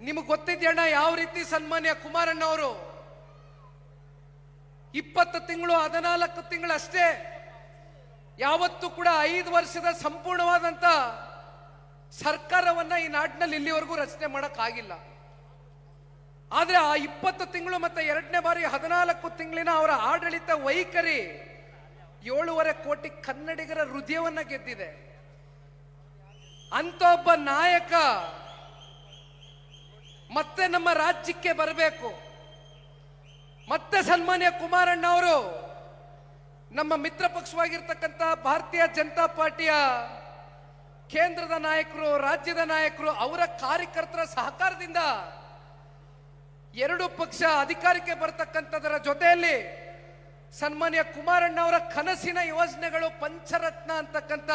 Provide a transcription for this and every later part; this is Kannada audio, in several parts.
ನಿಮಗೆ ಗೊತ್ತಿದ್ಯಣ್ಣ ಯಾವ ರೀತಿ ಸನ್ಮಾನ್ಯ ಕುಮಾರಣ್ಣ ಅವರು ಇಪ್ಪತ್ತು ತಿಂಗಳು, ಹದಿನಾಲ್ಕು ತಿಂಗಳು ಅಷ್ಟೇ. ಯಾವತ್ತೂ ಕೂಡ ಐದು ವರ್ಷದ ಸಂಪೂರ್ಣವಾದಂತ ಸರ್ಕಾರವನ್ನ ಈ ನಾಡಿನಲ್ಲಿ ಇಲ್ಲಿವರೆಗೂ ರಚನೆ ಮಾಡೋಕ್ಕಾಗಿಲ್ಲ. ಆದ್ರೆ ಆ ಇಪ್ಪತ್ತು ತಿಂಗಳು ಮತ್ತೆ ಎರಡನೇ ಬಾರಿ ಹದಿನಾಲ್ಕು ತಿಂಗಳಿನ ಅವರ ಆಡಳಿತ ವೈಖರಿ ಏಳೂವರೆ ಕೋಟಿ ಕನ್ನಡಿಗರ ಹೃದಯವನ್ನ ಗೆದ್ದಿದೆ. ಅಂತ ಒಬ್ಬ ನಾಯಕ ಮತ್ತೆ ನಮ್ಮ ರಾಜ್ಯಕ್ಕೆ ಬರಬೇಕು. ಮತ್ತೆ ಸನ್ಮಾನ್ಯ ಕುಮಾರಣ್ಣ ಅವರು ನಮ್ಮ ಮಿತ್ರ ಪಕ್ಷವಾಗಿರ್ತಕ್ಕಂಥ ಭಾರತೀಯ ಜನತಾ ಪಾರ್ಟಿಯ ಕೇಂದ್ರದ ನಾಯಕರು, ರಾಜ್ಯದ ನಾಯಕರು, ಅವರ ಕಾರ್ಯಕರ್ತರ ಸಹಕಾರದಿಂದ ಎರಡು ಪಕ್ಷ ಅಧಿಕಾರಕ್ಕೆ ಬರ್ತಕ್ಕಂಥದರ ಜೊತೆಯಲ್ಲಿ ಸನ್ಮಾನ್ಯ ಕುಮಾರಣ್ಣ ಅವರ ಕನಸಿನ ಯೋಜನೆಗಳು ಪಂಚರತ್ನ ಅಂತಕ್ಕಂಥ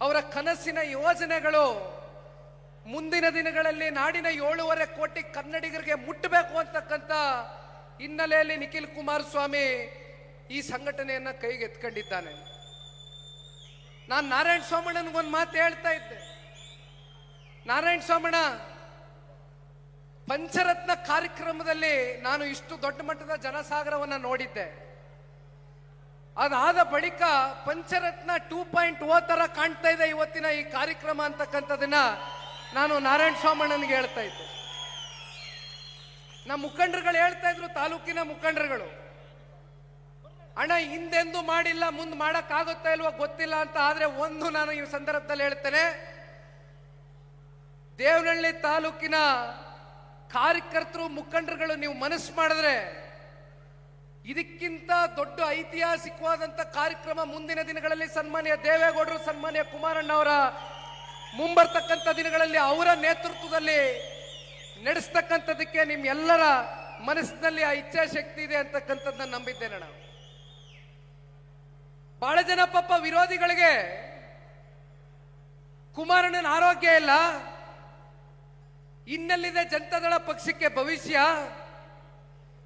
ಅವರ ಕನಸಿನ ಯೋಜನೆಗಳು ಮುಂದಿನ ದಿನಗಳಲ್ಲಿ ನಾಡಿನ ಏಳೂವರೆ ಕೋಟಿ ಕನ್ನಡಿಗರಿಗೆ ಮುಟ್ಟಬೇಕು ಅಂತಕ್ಕಂಥ ಹಿನ್ನೆಲೆಯಲ್ಲಿ ನಿಖಿಲ್ ಕುಮಾರಸ್ವಾಮಿ ಈ ಸಂಘಟನೆಯನ್ನ ಕೈಗೆ ಎತ್ಕೊಂಡಿದ್ದಾನೆ. ನಾನು ನಾರಾಯಣ ಸ್ವಾಮಣ್ಣನಿಗೊಂದು ಮಾತು ಹೇಳ್ತಾ ಇದ್ದೆ. ನಾರಾಯಣ ಸ್ವಾಮಣ್ಣ ಪಂಚರತ್ನ ಕಾರ್ಯಕ್ರಮದಲ್ಲಿ ನಾನು ಇಷ್ಟು ದೊಡ್ಡ ಮಟ್ಟದ ಜನಸಾಗರವನ್ನ ನೋಡಿದ್ದೆ. ಅದಾದ ಬಳಿಕ ಪಂಚರತ್ನ ಟೂ ಪಾಯಿಂಟ್ ಓ ತರ ಕಾಣ್ತಾ ಇದೆ ಇವತ್ತಿನ ಈ ಕಾರ್ಯಕ್ರಮ ಅಂತಕ್ಕಂಥದನ್ನ. ನಾನು ನಾರಾಯಣ ಸ್ವಾಮಣ್ಣನಿಗೆ ಹೇಳ್ತಾ ಇದ್ದೆ. ನಮ್ಮ ಮುಖಂಡರುಗಳು ಹೇಳ್ತಾ ಇದ್ರು, ತಾಲೂಕಿನ ಮುಖಂಡರುಗಳು. ಅಣ್ಣ, ಹಿಂದೆಂದು ಮಾಡಿಲ್ಲ, ಮುಂದೆ ಮಾಡಕ್ ಆಗುತ್ತಾ ಇಲ್ವೋ ಗೊತ್ತಿಲ್ಲ ಅಂತ ಆದ್ರೆ ಒಂದು ನಾನು ಈ ಸಂದರ್ಭದಲ್ಲಿ ಹೇಳ್ತೇನೆ. ದೇವನಹಳ್ಳಿ ತಾಲೂಕಿನ ಕಾರ್ಯಕರ್ತರು, ಮುಖಂಡರುಗಳು ನೀವು ಮನಸ್ಸು ಮಾಡಿದ್ರೆ ಇದಕ್ಕಿಂತ ದೊಡ್ಡ ಐತಿಹಾಸಿಕವಾದಂತ ಕಾರ್ಯಕ್ರಮ ಮುಂದಿನ ದಿನಗಳಲ್ಲಿ ಸನ್ಮಾನ್ಯ ದೇವೇಗೌಡರು, ಸನ್ಮಾನ್ಯ ಕುಮಾರಣ್ಣ ಅವರ ಮುಂಬರ್ತಕ್ಕಂಥ ದಿನಗಳಲ್ಲಿ ಅವರ ನೇತೃತ್ವದಲ್ಲಿ ನಡೆಸ್ತಕ್ಕಂಥದಕ್ಕೆ ನಿಮ್ಮೆಲ್ಲರ ಮನಸ್ಸಿನಲ್ಲಿ ಆ ಇಚ್ಛಾಶಕ್ತಿ ಇದೆ ಅಂತಕ್ಕಂಥದ್ದನ್ನ ನಂಬಿದ್ದೇನೆ ನಾವು ಬಹಳ ಜನ ಪಾಪ ವಿರೋಧಿಗಳಿಗೆ ಕುಮಾರಣ್ಣನ ಆರೋಗ್ಯ ಇಲ್ಲ. ಇನ್ನಲ್ಲಿದೆ ಜನತಾದಳ ಪಕ್ಷಕ್ಕೆ ಭವಿಷ್ಯ.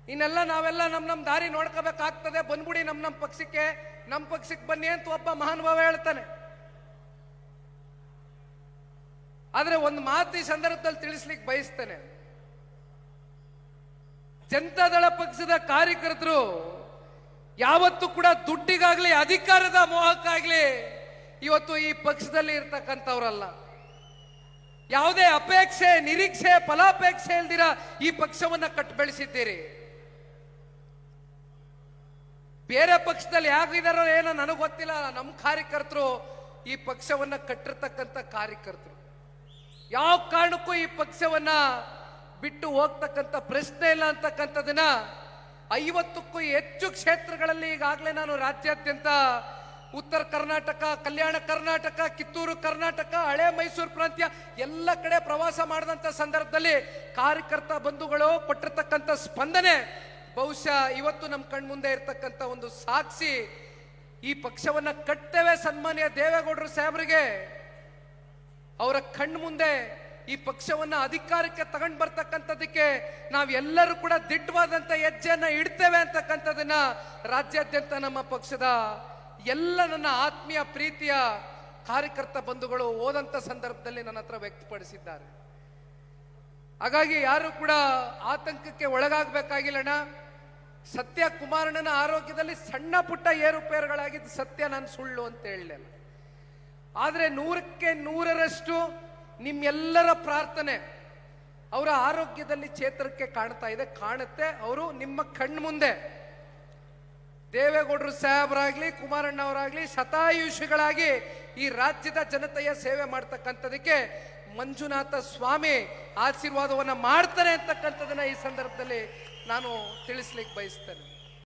ಇನ್ನೆಲ್ಲ ನಾವೆಲ್ಲ ನಮ್ಮ ನಮ್ಮ ದಾರಿ ನೋಡ್ಕೋಬೇಕಾಗ್ತದೆ. ಬಂದ್ಬಿಡಿ ನಮ್ಮ ನಮ್ಮ ಪಕ್ಷಕ್ಕೆ. ನಮ್ಮ ಪಕ್ಷಕ್ಕೆ ಬನ್ನಿ ಅಂತ ಒಬ್ಬ ಮಹಾನುಭಾವ ಹೇಳ್ತಾನೆ. ಆದ್ರೆ ಒಂದು ಮಾತು ಈ ಸಂದರ್ಭದಲ್ಲಿ ತಿಳಿಸ್ಲಿಕ್ಕೆ ಬಯಸ್ತೇನೆ. ಜನತಾದಳ ಪಕ್ಷದ ಕಾರ್ಯಕರ್ತರು ಯಾವತ್ತೂ ಕೂಡ ದುಡ್ಡಿಗಾಗ್ಲಿ, ಅಧಿಕಾರದ ಮೋಹಕ್ಕಾಗ್ಲಿ ಇವತ್ತು ಈ ಪಕ್ಷದಲ್ಲಿ ಇರ್ತಕ್ಕಂಥವ್ರಲ್ಲ. ಯಾವುದೇ ಅಪೇಕ್ಷೆ, ನಿರೀಕ್ಷೆ, ಫಲಾಪೇಕ್ಷೆ ಇಲ್ದಿರ ಈ ಪಕ್ಷವನ್ನ ಕಟ್ ಬೆಳೆಸಿದ್ದೀರಿ. ಬೇರೆ ಪಕ್ಷದಲ್ಲಿ ಯಾಕಿದಾರೋ ಏನೋ ನನಗೆ ಗೊತ್ತಿಲ್ಲ ನಮ್ಮ ಕಾರ್ಯಕರ್ತರು ಈ ಪಕ್ಷವನ್ನ ಕಟ್ಟಿರ್ತಕ್ಕಂಥ ಕಾರ್ಯಕರ್ತರು. ಯಾವ ಕಾರಣಕ್ಕೂ ಈ ಪಕ್ಷವನ್ನ ಬಿಟ್ಟು ಹೋಗ್ತಕ್ಕಂಥ ಪ್ರಶ್ನೆ ಇಲ್ಲ ಅಂತಕ್ಕಂಥದನ್ನ ಐವತ್ತಕ್ಕೂ ಹೆಚ್ಚು ಕ್ಷೇತ್ರಗಳಲ್ಲಿ ಈಗಾಗಲೇ ನಾನು ರಾಜ್ಯಾದ್ಯಂತ ಉತ್ತರ ಕರ್ನಾಟಕ, ಕಲ್ಯಾಣ ಕರ್ನಾಟಕ, ಕಿತ್ತೂರು ಕರ್ನಾಟಕ, ಹಳೆ ಮೈಸೂರು ಪ್ರಾಂತ್ಯ ಎಲ್ಲ ಕಡೆ ಪ್ರವಾಸ ಮಾಡಿದಂಥ ಸಂದರ್ಭದಲ್ಲಿ ಕಾರ್ಯಕರ್ತ ಬಂಧುಗಳು ಕೊಟ್ಟಿರ್ತಕ್ಕಂಥ ಸ್ಪಂದನೆ ಬಹುಶಃ ಇವತ್ತು ನಮ್ಮ ಕಣ್ಮುಂದೆ ಇರತಕ್ಕಂಥ ಒಂದು ಸಾಕ್ಷಿ ಈ ಪಕ್ಷವನ್ನ ಕಟ್ಟೇವೆ ಸನ್ಮಾನ್ಯ ದೇವೇಗೌಡರು ಸಾಹೇಬರಿಗೆ. ಅವರ ಕಣ್ಣು ಮುಂದೆ ಈ ಪಕ್ಷವನ್ನ ಅಧಿಕಾರಕ್ಕೆ ತಗೊಂಡ್ ಬರ್ತಕ್ಕಂಥದಕ್ಕೆ ನಾವೆಲ್ಲರೂ ಕೂಡ ದಿಟ್ಟವಾದಂತ ಹೆಜ್ಜೆಯನ್ನ ಇಡ್ತೇವೆ ಅಂತಕ್ಕಂಥದನ್ನ ರಾಜ್ಯಾದ್ಯಂತ ನಮ್ಮ ಪಕ್ಷದ ಎಲ್ಲ ನನ್ನ ಆತ್ಮೀಯ ಪ್ರೀತಿಯ ಕಾರ್ಯಕರ್ತ ಬಂಧುಗಳು ಹೋದಂತ ಸಂದರ್ಭದಲ್ಲಿ ನನ್ನ ಹತ್ರ ವ್ಯಕ್ತಪಡಿಸಿದ್ದಾರೆ. ಹಾಗಾಗಿ ಯಾರು ಕೂಡ ಆತಂಕಕ್ಕೆ ಒಳಗಾಗಬೇಕಾಗಿಲ್ಲಣ್ಣ. ಸತ್ಯ ಕುಮಾರಣ್ಣನ ಆರೋಗ್ಯದಲ್ಲಿ ಸಣ್ಣ ಪುಟ್ಟ ಏರುಪೇರುಗಳಾಗಿದ್ದು ಸತ್ಯ ನಾನು ಸುಳ್ಳು ಅಂತ ಹೇಳಲಿಲ್ಲ. ಆದರೆ ನೂರಕ್ಕೆ ನೂರರಷ್ಟು ನಿಮ್ಮೆಲ್ಲರ ಪ್ರಾರ್ಥನೆ ಅವರ ಆರೋಗ್ಯದಲ್ಲಿ ಚೇತರಿಕೆ ಕಾಣ್ತಾ ಇದೆ, ಕಾಣುತ್ತೆ. ಅವರು ನಿಮ್ಮ ಕಣ್ಣು ಮುಂದೆ. ದೇವೇಗೌಡರು ಸಾಹೇಬರಾಗ್ಲಿ ಕುಮಾರಣ್ಣ ಅವರಾಗ್ಲಿ ಶತಾಯುಷಿಗಳಾಗಿ ಈ ರಾಜ್ಯದ ಜನತೆಯ ಸೇವೆ ಮಾಡ್ತಕ್ಕಂಥದಕ್ಕೆ ಮಂಜುನಾಥ ಸ್ವಾಮಿ ಆಶೀರ್ವಾದವನ್ನು ಮಾಡ್ತಾರೆ ಅಂತಕ್ಕಂಥದನ್ನ ಈ ಸಂದರ್ಭದಲ್ಲಿ ನಾನು ತಿಳಿಸ್ಲಿಕ್ಕೆ ಬಯಸ್ತೇನೆ.